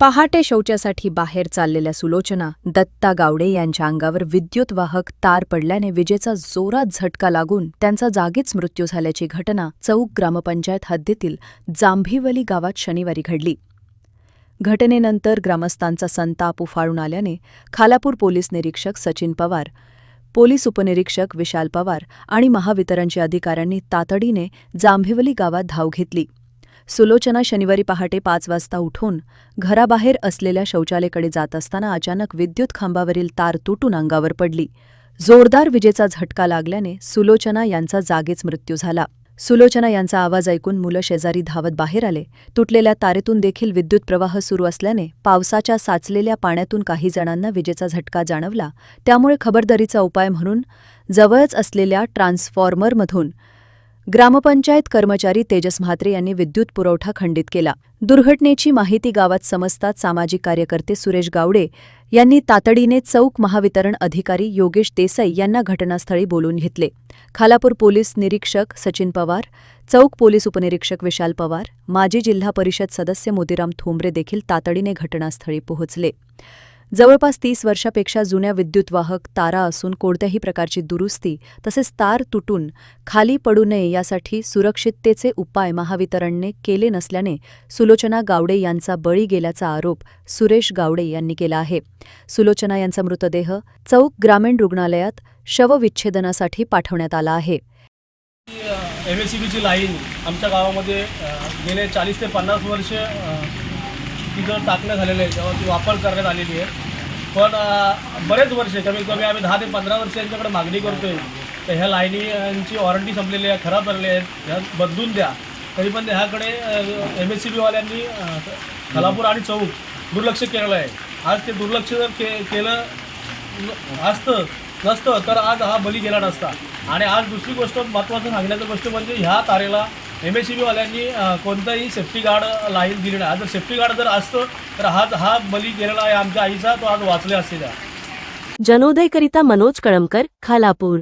पहाटे शौचासाठी बाहेर चाललेल्या सुलोचना दत्ता गावडे यांच्या अंगावर विद्युत वाहक तार पडल्याने विजेचा जोरात झटका लागून त्यांचा जागीच मृत्यू झाल्याची घटना चौक ग्रामपंचायत हद्दीतील जांभिवली गावात शनिवारी घडली. घटनेनंतर ग्रामस्थांचा संताप उफाळून आल्याने खालापूर पोलीस निरीक्षक सचिन पवार पोलीस उपनिरीक्षक विशाल पवार आणि महावितरणच्या अधिकाऱ्यांनी तातडीने जांभिवली गावात धाव घेतली. सुलोचना शनिवारी पहाटे पाच वाजता उठून घराबाहेर असलेल्या शौचालयाकडे जात असताना अचानक विद्युत खांबावरील तार तुटून अंगावर पडली. जोरदार विजेचा झटका लागल्याने सुलोचना यांचा जागीच मृत्यू झाला. सुलोचना यांचा आवाज ऐकून मुलं शेजारी धावत बाहेर आले. तुटलेल्या तारेतून देखील विद्युत प्रवाह सुरू असल्याने पावसाच्या साचलेल्या पाण्यातून काही जणांना विजेचा झटका जाणवला. त्यामुळे खबरदारीचा उपाय म्हणून जवळच असलेल्या ट्रान्सफॉर्मरमधून ग्रामपंचायत कर्मचारी तेजस म्हात्रे यांनी विद्युत पुरवठा खंडित केला. दुर्घटनेची माहिती गावात समजताच सामाजिक कार्यकर्ते सुरेश गावडे यांनी तातडीने चौक महावितरण अधिकारी योगेश देसाई यांना घटनास्थळी बोलून घेतले. खालापूर पोलीस निरीक्षक सचिन पवार चौक पोलीस उपनिरीक्षक विशाल पवार माजी जिल्हा परिषद सदस्य मोतीराम थोंबरे देखील तातडीने घटनास्थळी पोहोचले. जवळपास तीस वर्षापेक्षा जुन्या विद्युतवाहक तारा असून कोणत्याही प्रकारची दुरुस्ती तसेच तार तुटून खाली पडू नये यासाठी सुरक्षिततेचे उपाय महावितरणने केले नसल्याने सुलोचना गावडे यांचा बळी गेल्याचा आरोप सुरेश गावडे यांनी केला आहे. सुलोचना यांचा मृतदेह चौक ग्रामीण रुग्णालयात शवविच्छेदनासाठी पाठवण्यात आला आहे. एम एस सी बीची लाईन आमच्या गावामध्ये गेले चाळीस ते पन्नास वर्ष तिथं टाकणं झालेलं आहे तेव्हा ती वापर करण्यात आलेली आहे. पण बरेच वर्ष कमीत कमी आम्ही दहा ते पंधरा वर्ष यांच्याकडे मागणी करतोय. तर ह्या लाईनीची वॉरंटी संपलेली आहे खराब झालेली आहेत ह्या बदलून द्या. तरी पण ह्याकडे एम एस सी बीवाल्यांनी खलापूर आणि चौक दुर्लक्ष केलेलं आहे. आज ते दुर्लक्ष जर के केलं असतं नसतं तर आज हा बली गेला नसता. आणि आज दुसरी गोष्ट महत्त्वाचं सांगण्याचं गोष्ट म्हणजे ह्या तारेला एम एस सी बीवाल्यांनी कोणताही सेफ्टी गार्ड लाईन दिली नाही जर सेफ्टी गार्ड जर असतं तर हा हा बली गेलेला आहे आमच्या आईचा. तो आज वाचले असते जनोदयकरिता मनोज कळमकर खालापूर.